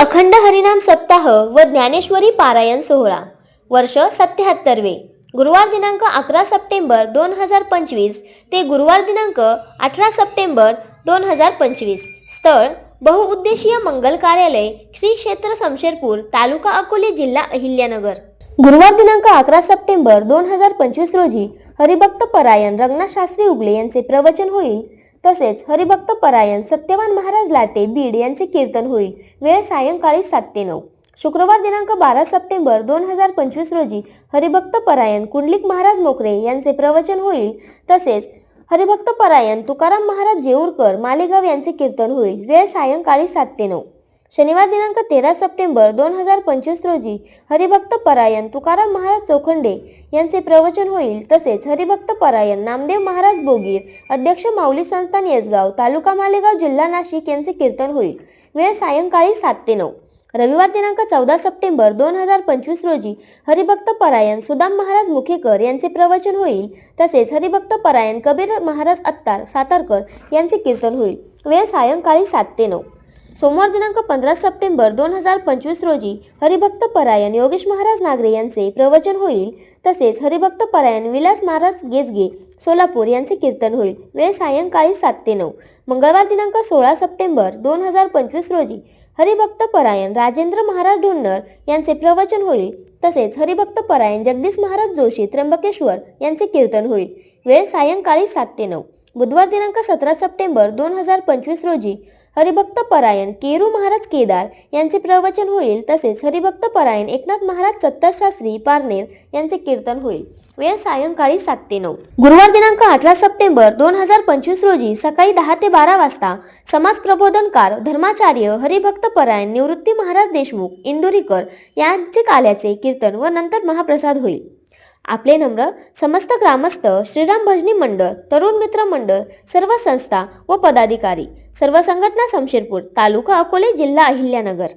अखंड हरिनाम सप्ताह व ज्ञानेश्वरी पारायण सोहळा वर्ष सत्याहत्तरवे गुरुवार दिनांक अकरा सप्टेंबर दोन हजार पंचवीस ते गुरुवार दिनांक अठरा सप्टेंबर दोन हजार पंचवीस. स्थळ बहुउद्देशीय मंगल कार्यालय श्री क्षेत्र समशेरपूर तालुका अकोले जिल्हा अहिल्यानगर. गुरुवार दिनांक अकरा सप्टेंबर दोन हजार पंचवीस रोजी हरिभक्त परायण रंगनाथ शास्त्री उगले यांचे प्रवचन होईल. तसेच हरिभक्त परायण सत्यवान महाराज लाटे बीड यांचे कीर्तन होईल. वेळ सायंकाळी सात ते नऊ. शुक्रवार दिनांक बारा सप्टेंबर दोन हजार पंचवीस रोजी हरिभक्त परायण कुंडलिक महाराज मोकरे यांचे प्रवचन होईल. तसेच हरिभक्त परायण तुकाराम महाराज जेऊरकर मालेगाव यांचे कीर्तन होईल. वेळ सायंकाळी सात ते नऊ. शनिवार दिनांक तेरा सप्टेंबर दोन हजार पंचवीस रोजी हरिभक्त परायण तुकाराम महाराज चौखंडे यांचे प्रवचन होईल. तसेच हरिभक्त परायण नामदेव महाराज बोगीर अध्यक्ष माऊली संस्थान येसगाव तालुका मालेगाव जिल्हा नाशिक यांचे कीर्तन होईल. वेळ सायंकाळी सात ते नऊ. रविवार दिनांक चौदा सप्टेंबर दोन हजार पंचवीस रोजी हरिभक्त परायण सुदाम महाराज मुखेकर यांचे प्रवचन होईल. तसेच हरिभक्त परायण कबीर महाराज अत्तार सातारकर यांचे कीर्तन होईल. वेळ सायंकाळी सात ते नऊ. सोमवार दिनांक पंधरा सप्टेंबर दोन हजार पंचवीस रोजी हरिभक्त परायण योगेश महाराज नागरे यांचे प्रवचन होईल. तसेच हरिभक्त परायण विलास महाराज गेजगे सोलापूर यांचे कीर्तन होईल. वेळ सायंकाळी सात ते नऊ. मंगळवार दिनांक सोळा सप्टेंबर दोन हजार पंचवीस रोजी हरिभक्त परायण राजेंद्र महाराज ढोंडर यांचे प्रवचन होईल. तसेच हरिभक्त परायण जगदीश महाराज जोशी त्र्यंबकेश्वर यांचे कीर्तन होईल. वेळ सायंकाळी सात ते नऊ. बुधवार दिनांक सतरा सप्टेंबर दोन हजार पंचवीस रोजी हरिभक्त परायण केरू महाराज केदार यांचे प्रवचन होईल. तसेच हरिभक्त परायण एकनाथ महाराज सत्ताशास्त्री पारनेर यांचे कीर्तन होईल. वेळ सायंकाळी सात ते नऊ. गुरुवार दिनांक अठरा सप्टेंबर दोन हजार पंचवीस रोजी सकाळी दहा ते बारा वाजता समाज प्रबोधनकार धर्माचार्य हरिभक्त परायण निवृत्ती महाराज देशमुख इंदुरीकर यांचे काल्याचे कीर्तन व नंतर महाप्रसाद होईल. आपले नम्र समस्त ग्रामस्थ श्रीराम भजनी मंडळ तरुण मित्र मंडळ सर्व संस्था व पदाधिकारी सर्व संघटना समशेरपूर तालुका अकोले जिल्हा अहिल्यानगर.